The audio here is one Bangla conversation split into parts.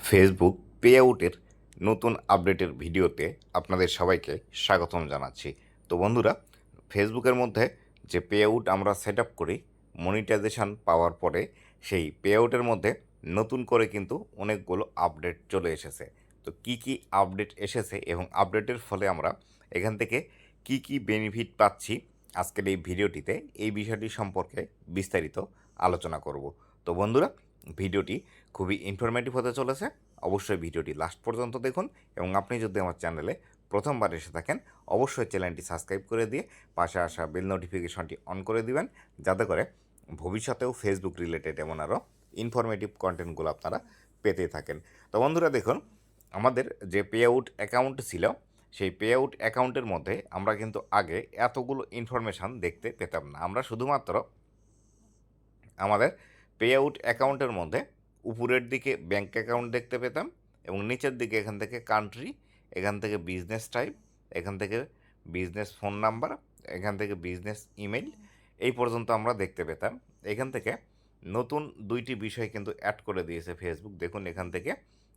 ফেসবুক পে আউটের নতুন আপডেটের ভিডিওতে আপনাদের সবাইকে স্বাগতম জানাচ্ছি। তো বন্ধুরা ফেসবুকের মধ্যে যে পে আউট আমরা সেট আপ করি মনিটাইজেশন পাওয়ার পরে সেই পে আউটের মধ্যে নতুন করে কিন্তু অনেকগুলো আপডেট চলে এসেছে। তো কি কি আপডেট এসেছে এবং আপডেটের ফলে আমরা এখান থেকে কি কি বেনিফিট পাচ্ছি আজকের এই ভিডিওটিতে, এই বিষয়টি সম্পর্কে বিস্তারিত আলোচনা করব। তো বন্ধুরা ভিডিওটি খুবই ইনফরমেটিভ হতে চলেছে। অবশ্যই ভিডিওটি লাস্ট পর্যন্ত দেখুন এবং আপনি যদি আমার চ্যানেলে প্রথমবার এসে থাকেন, অবশ্যই চ্যানেলটি সাবস্ক্রাইব করে দিয়ে পাশে আসা বেল নোটিফিকেশনটি অন করে দিবেন। যাতে করে ভবিষ্যতেও ফেসবুক রিলেটেড এমন আরও ইনফরমেটিভ কন্টেন্টগুলো আপনারা পেতে থাকেন। তো বন্ধুরা দেখুন, আমাদের যে পে আউট অ্যাকাউন্ট ছিল, সেই পে আউট অ্যাকাউন্টের মধ্যে আমরা কিন্তু আগে এতগুলো ইনফরমেশান দেখতে পেতাম না। আমরা শুধুমাত্র আমাদের পে আউট অ্যাকাউন্টের মধ্যে উপরের দিকে ব্যাঙ্ক অ্যাকাউন্ট দেখতে পেতাম এবং নিচের দিকে এখান থেকে কান্ট্রি এখান থেকে বিজনেস টাইপ এখান থেকে বিজনেস ফোন নাম্বার এখান থেকে বিজনেস ইমেল এই পর্যন্ত আমরা দেখতে পেতাম। এখান থেকে নতুন দুইটি বিষয় কিন্তু অ্যাড করে দিয়েছে ফেসবুক দেখুন, এখান থেকে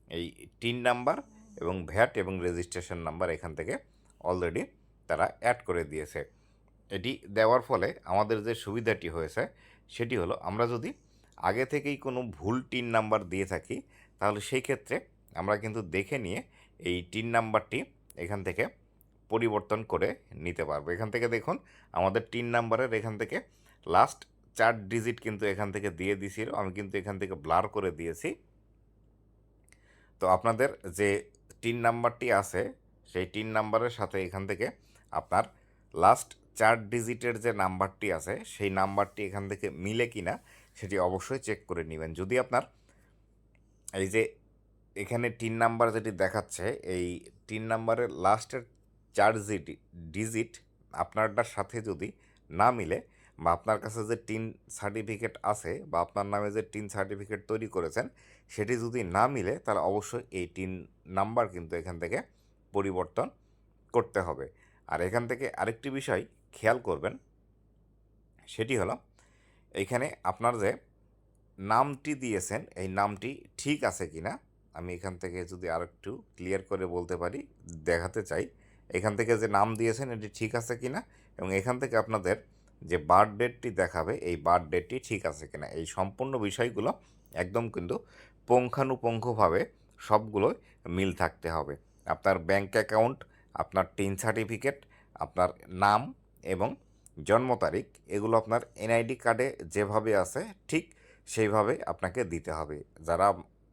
এই টিন নাম্বার এবং ভ্যাট এবং রেজিস্ট্রেশন নাম্বার এখান থেকে অলরেডি তারা অ্যাড করে দিয়েছে। এটি দেওয়ার ফলে আমাদের যে সুবিধাটি হয়েছে, সেটি হলো আমরা যদি আগে থেকেই কোনো ভুল টিন নাম্বার দিয়ে থাকি, তাহলে সেই ক্ষেত্রে আমরা কিন্তু দেখে নিয়ে এই টিন নাম্বারটি এখান থেকে পরিবর্তন করে নিতে পারব। এখান থেকে দেখুন, আমাদের টিন নাম্বারের এখান থেকে লাস্ট চার ডিজিট কিন্তু এখান থেকে দিয়ে দিছিল, আমি কিন্তু এখান থেকে ব্লার করে দিয়েছি। তো আপনাদের যে টিন নাম্বারটি আছে, সেই টিন নাম্বারের সাথে এখান থেকে আপনার লাস্ট চার ডিজিটের যে নাম্বারটি আছে, সেই নাম্বারটি এখান থেকে মিলে কিনা সেটি অবশ্যই চেক করে নেবেন। যদি আপনার এই যে এখানে টিন নাম্বার যেটি দেখাচ্ছে, এই টিন নাম্বারের লাস্টের চার ডিজিট আপনারটার সাথে যদি না মিলে বা আপনার কাছে যে টিন সার্টিফিকেট আছে বা আপনার নামে যে টিন সার্টিফিকেট তৈরি করেছেন, সেটি যদি না মিলে তাহলে অবশ্যই এই টিন নাম্বার কিন্তু এখান থেকে পরিবর্তন করতে হবে। আর এখান থেকে আরেকটি বিষয় খেয়াল করবেন, সেটি হলো এইখানে আপনার যে নামটি দিয়েছেন, এই নামটি ঠিক আছে কি না আমি এখান থেকে যদি আর একটু ক্লিয়ার করে বলতে পারি, দেখাতে চাই। এখান থেকে যে নাম দিয়েছেন, এটি ঠিক আছে কি না এবং এখান থেকে আপনাদের যে বার্থ ডেটটি দেখাবে, এই বার্থ ডেটটি ঠিক আছে কিনা, এই সম্পূর্ণ বিষয়গুলো একদম কিন্তু পুঙ্খানুপুঙ্খভাবে সবগুলো মিল থাকতে হবে। আপনার ব্যাংক অ্যাকাউন্ট আপনার টিন সার্টিফিকেট আপনার নাম এবং জন্ম তারিখ, এগুলো আপনার এনআইডি কার্ডে যেভাবে আছে, ঠিক সেইভাবে আপনাকে দিতে হবে। যারা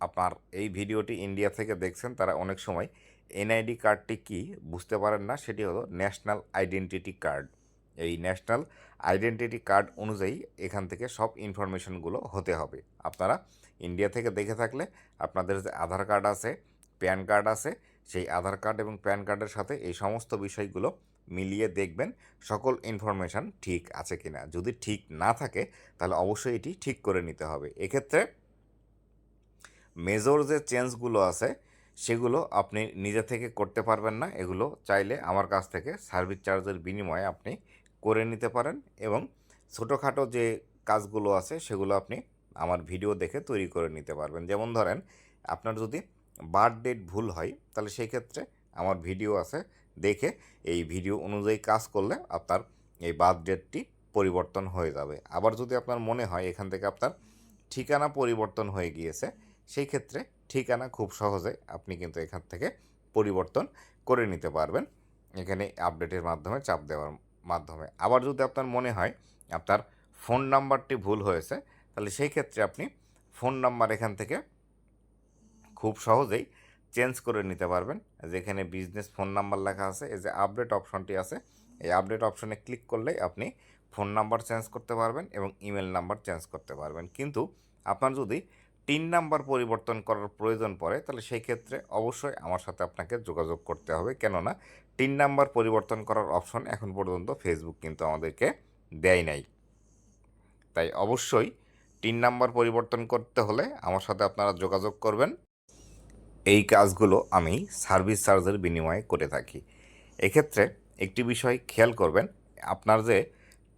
আপনার এই ভিডিওটি ইন্ডিয়া থেকে দেখছেন, তারা অনেক সময় এনআইডি কার্ডটি কি বুঝতে পারেন না, সেটি হলো ন্যাশনাল আইডেন্টিটি কার্ড এই ন্যাশনাল আইডেন্টিটি কার্ড অনুযায়ী এখান থেকে সব ইনফরমেশনগুলো হতে হবে। আপনারা ইন্ডিয়া থেকে দেখে থাকলে আপনাদের যে আধার কার্ড আছে প্যান কার্ড আছে, সেই আধার কার্ড এবং প্যান কার্ডের সাথে এই সমস্ত বিষয়গুলো মিলিয়ে দেখবেন সকল ইনফরমেশান ঠিক আছে কিনা। যদি ঠিক না থাকে, তাহলে অবশ্যই এটি ঠিক করে নিতে হবে। এক্ষেত্রে মেজর যে চেঞ্জগুলো আছে, সেগুলো আপনি নিজে থেকে করতে পারবেন না। এগুলো চাইলে আমার কাছ থেকে সার্ভিস চার্জের বিনিময়ে আপনি করে নিতে পারেন এবং ছোটোখাটো যে কাজগুলো আছে, সেগুলো আপনি আমার ভিডিও দেখে তৈরি করে নিতে পারবেন। যেমন ধরেন, আপনার যদি বার্থ ডেট ভুল হয়, তাহলে সেই ক্ষেত্রে আমার ভিডিও আছে দেখে এই ভিডিও অনুযায়ী কাজ করলে আপনার এই বার্থ ডেটটি পরিবর্তন হয়ে যাবে। আবার যদি আপনার মনে হয় এখান থেকে আপনার ঠিকানা পরিবর্তন হয়ে গিয়েছে, সেই ক্ষেত্রে ঠিকানা খুব সহজে আপনি কিন্তু এখান থেকে পরিবর্তন করে নিতে পারবেন। এখানে আপডেটের মাধ্যমে, চাপ দেওয়ার মাধ্যমে। আবার যদি আপনার মনে হয় আপনার ফোন নাম্বারটি ভুল হয়েছে, তাহলে সেই ক্ষেত্রে আপনি ফোন নাম্বার এখান থেকে খুব সহজেই চেঞ্জ করে নিতে পারবেন। যেখানে বিজনেস ফোন নাম্বার লেখা আছে, এই যে আপডেট অপশনটি আছে, এই আপডেট অপশনে ক্লিক করলেই আপনি ফোন নাম্বার চেঞ্জ করতে পারবেন এবং ইমেল নাম্বার চেঞ্জ করতে পারবেন। কিন্তু আপনার যদি টিন নাম্বার পরিবর্তন করার প্রয়োজন পড়ে, তাহলে সেই ক্ষেত্রে অবশ্যই আমার সাথে আপনাকে যোগাযোগ করতে হবে। কেননা তিন নাম্বার পরিবর্তন করার অপশন এখন পর্যন্ত ফেসবুক কিন্তু আমাদেরকে দেয় নাই। তাই অবশ্যই তিন নাম্বার পরিবর্তন করতে হলে আমার সাথে আপনারা যোগাযোগ করবেন। এই কাজগুলো আমি সার্ভিস চার্জের বিনিময়ে করে থাকি। এক্ষেত্রে একটি বিষয় খেয়াল করবেন, আপনার যে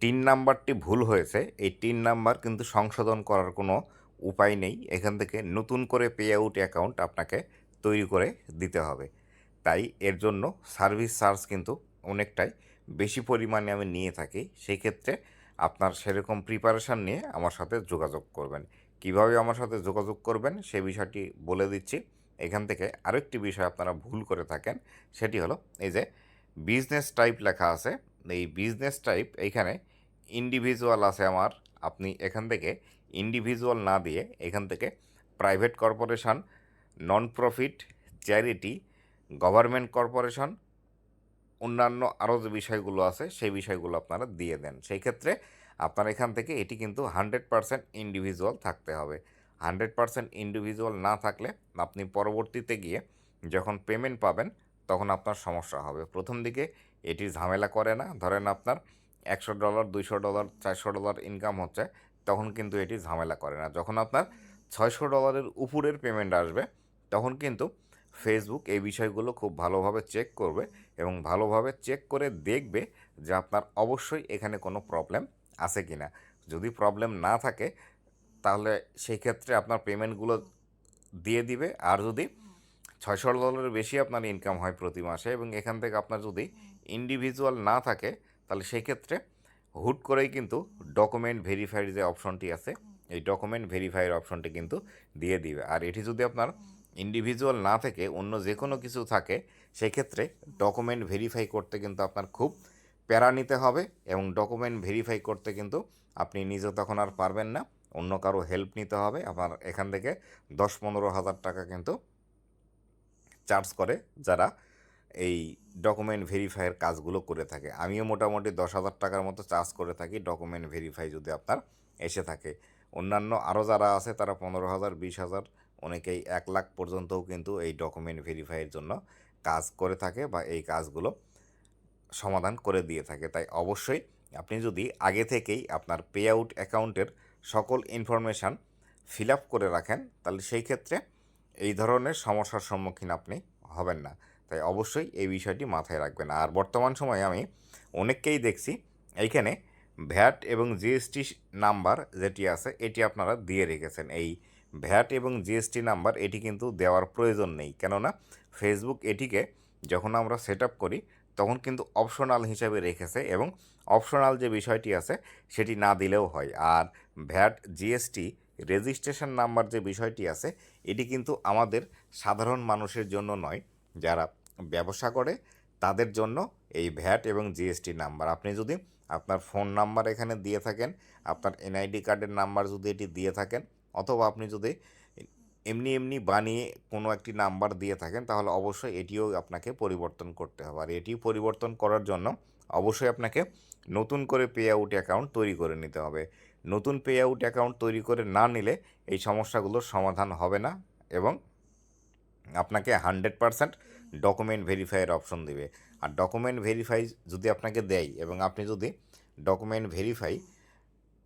টিন নাম্বারটি ভুল হয়েছে, এই টিন নাম্বার কিন্তু সংশোধন করার কোনো উপায় নেই। এখান থেকে নতুন করে পে আউট অ্যাকাউন্ট আপনাকে তৈরি করে দিতে হবে। তাই এর জন্য সার্ভিস চার্জ কিন্তু অনেকটাই বেশি পরিমাণে আমি নিয়ে থাকি। সেই ক্ষেত্রে আপনার সেরকম প্রিপারেশান নিয়ে আমার সাথে যোগাযোগ করবেন। কীভাবে আমার সাথে যোগাযোগ করবেন সে বিষয়টি বলে দিচ্ছি। এখান থেকে আরেকটি বিষয় আপনারা ভুল করে থাকেন, সেটি হলো এই যে বিজনেস টাইপ লেখা আছে। এই বিজনেস টাইপ এইখানে ইন্ডিভিজুয়াল আছে আমার। আপনি এখান থেকে ইন্ডিভিজুয়াল না দিয়ে এখান থেকে private corporation non profit charity government corporation অন্যান্য আরও যে বিষয়গুলো আছে, সেই বিষয়গুলো আপনারা দিয়ে দেন। সেই ক্ষেত্রে আপনার এখান থেকে এটি কিন্তু হান্ড্রেড পারসেন্ট ইন্ডিভিজুয়াল থাকতে হবে। হান্ড্রেড পারসেন্ট ইন্ডিভিজুয়াল না থাকলে আপনি পরবর্তীতে গিয়ে যখন পেমেন্ট পাবেন, তখন আপনার সমস্যা হবে। প্রথম দিকে এটি ঝামেলা করে না। ধরেন আপনার একশো ডলার দুইশো ডলার চারশো ডলার ইনকাম হচ্ছে, তখন কিন্তু এটি ঝামেলা করে না। যখন আপনার ছয়শো ডলারের উপরের পেমেন্ট আসবে, তখন কিন্তু ফেসবুক এই বিষয়গুলো খুব ভালোভাবে চেক করবে এবং ভালোভাবে চেক করে দেখবে যে আপনার অবশ্যই এখানে কোনো প্রবলেম আছে কি না যদি প্রবলেম না থাকে তাহলে সেই ক্ষেত্রে আপনার পেমেন্টগুলো দিয়ে দিবে। আর যদি ছয়শো ডলারের বেশি আপনার ইনকাম হয় প্রতি মাসে এবং এখান থেকে আপনার যদি ইন্ডিভিজুয়াল না থাকে, তাহলে সেই ক্ষেত্রে হুট করেই কিন্তু ডকুমেন্ট ভেরিফাইড যে অপশনটি আছে, এই ডকুমেন্ট ভেরিফাইয়ের অপশনটি কিন্তু দিয়ে দিবে। আর এটি যদি আপনার ইন্ডিভিজুয়াল না থেকে অন্য যে কোনো কিছু থাকে সেক্ষেত্রে ডকুমেন্ট ভেরিফাই করতে কিন্তু আপনার খুব প্যারা নিতে হবে এবং ডকুমেন্ট ভেরিফাই করতে কিন্তু আপনি নিজে তখন আর পারবেন না। অন্য কারও হেল্প নিতে হবে আপনার এখান থেকে দশ পনেরো হাজার টাকা কিন্তু চার্জ করে যারা এই ডকুমেন্ট ভেরিফাইয়ের কাজগুলো করে থাকে। আমিও মোটামুটি দশ হাজার টাকার মতো চার্জ করে থাকি ডকুমেন্ট ভেরিফাই যদি আপনার এসে থাকে। অন্যান্য আরও যারা আছে তারা পনেরো হাজার, বিশ হাজার, অনেকেই এক লাখ পর্যন্তও কিন্তু এই ডকুমেন্ট ভেরিফাইয়ের জন্য কাজ করে থাকে বা এই কাজগুলো সমাধান করে দিয়ে থাকে। তাই অবশ্যই আপনি যদি আগে থেকেই আপনার পে আউট অ্যাকাউন্টের সকল ইনফরমেশান ফিল আপ করে রাখেন, তাহলে সেই ক্ষেত্রে এই ধরনের সমস্যার সম্মুখীন আপনি হবেন না। তাই অবশ্যই এই বিষয়টি মাথায় রাখবেন। আর বর্তমান সময়ে আমি অনেককেই দেখছি, এইখানে ভ্যাট এবং জিএসটি নাম্বার যেটি আছে, এটি আপনারা দিয়ে রেখেছেন। এই ভ্যাট এবং জিএসটি নাম্বার এটি কিন্তু দেওয়ার প্রয়োজন নেই। কেননা ফেসবুক এটিকে যখন আমরা সেট করি তখন কিন্তু অপশনাল হিসাবে রেখেছে এবং অপশনাল যে বিষয়টি আছে, সেটি না দিলেও হয়। আর ভ্যাট জিএসটি রেজিস্ট্রেশন নাম্বার যে বিষয়টি আছে, এটি কিন্তু আমাদের সাধারণ মানুষের জন্য নয়, যারা ব্যবসা করে, তাদের জন্য এই ভ্যাট এবং জিএসটি নাম্বার আপনি যদি আপনার ফোন নাম্বার এখানে দিয়ে থাকেন, আপনার এনআইডি কার্ডের নাম্বার যদি এটি দিয়ে থাকেন, অথবা আপনি যদি এমনি এমনি বানিয়ে কোনো একটি নাম্বার দিয়ে থাকেন, তাহলে অবশ্যই এটিও আপনাকে পরিবর্তন করতে হবে। আর এটি পরিবর্তন করার জন্য অবশ্যই আপনাকে নতুন করে পে আউট অ্যাকাউন্ট তৈরি করে নিতে হবে। নতুন পে আউট অ্যাকাউন্ট তৈরি করে না নিলে এই সমস্যাগুলোর সমাধান হবে না এবং আপনাকে হান্ড্রেড পারসেন্ট ডকুমেন্ট ভেরিফাইয়ের অপশন দেবে। আর ডকুমেন্ট ভেরিফাই যদি আপনাকে দেয় এবং আপনি যদি ডকুমেন্ট ভেরিফাই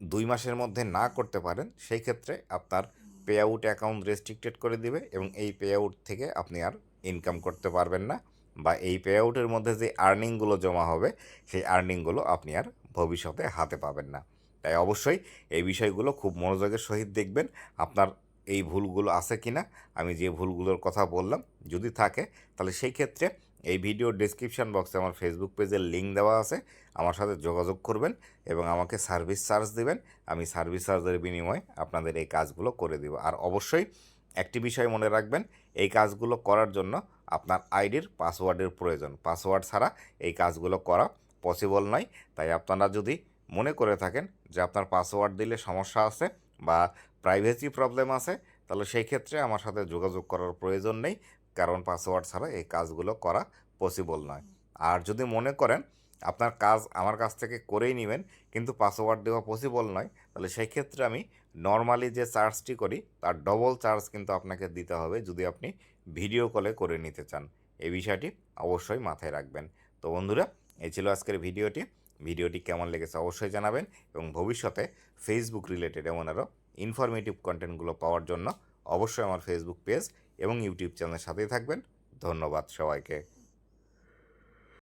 দুই মাসের মধ্যে না করতে পারেন, সেই ক্ষেত্রে আপনার পে আউট অ্যাকাউন্ট রেস্ট্রিক্টেড করে দিবে এবং এই পে আউট থেকে আপনি আর ইনকাম করতে পারবেন না বা এই পে আউটের মধ্যে যে আর্নিংগুলো জমা হবে, সেই আর্নিংগুলো আপনি আর ভবিষ্যতে হাতে পাবেন না। তাই অবশ্যই এই বিষয়গুলো খুব মনোযোগের সহিত দেখবেন, আপনার এই ভুলগুলো আছে কি না আমি যে ভুলগুলোর কথা বললাম, যদি থাকে, তাহলে সেই ক্ষেত্রে এই ভিডিও ডিসক্রিপশান বক্সে আমার ফেসবুক পেজের লিঙ্ক দেওয়া আছে। আমার সাথে যোগাযোগ করবেন এবং আমাকে সার্ভিস চার্জ দেবেন। আমি সার্ভিস চার্জের বিনিময়ে আপনাদের এই কাজগুলো করে দেব। আর অবশ্যই একটি বিষয় মনে রাখবেন, এই কাজগুলো করার জন্য আপনার আইডির পাসওয়ার্ডের প্রয়োজন। পাসওয়ার্ড ছাড়া এই কাজগুলো করা পসিবল নয়। তাই আপনারা যদি মনে করে থাকেন যে আপনার পাসওয়ার্ড দিলে সমস্যা আছে বা প্রাইভেসি প্রবলেম আছে, তাহলে সেই ক্ষেত্রে আমার সাথে যোগাযোগ করার প্রয়োজন নেই। কারণ পাসওয়ার্ড ছাড়া এই কাজগুলো করা পসিবল নয়। আর যদি মনে করেন আপনার কাজ আমার কাছ থেকে করেই নেবেন, কিন্তু পাসওয়ার্ড দেওয়া পসিবল নয়, তাহলে সেই ক্ষেত্রে আমি নর্মালি যে চার্জটি করি, তার ডবল চার্জ কিন্তু আপনাকে দিতে হবে যদি আপনি ভিডিও কলে করে নিতে চান। এই বিষয়টি অবশ্যই মাথায় রাখবেন। তো বন্ধুরা, এই ছিল আজকের ভিডিওটি। ভিডিওটি কেমন লেগেছে অবশ্যই জানাবেন এবং ভবিষ্যতে ফেসবুক রিলেটেড এমন আরও ইনফরমেটিভ কন্টেন্টগুলো পাওয়ার জন্য অবশ্যই আমার ফেসবুক পেজ এবং ইউটিউব চ্যানেলের সাথেই থাকবেন। ধন্যবাদ সবাইকে।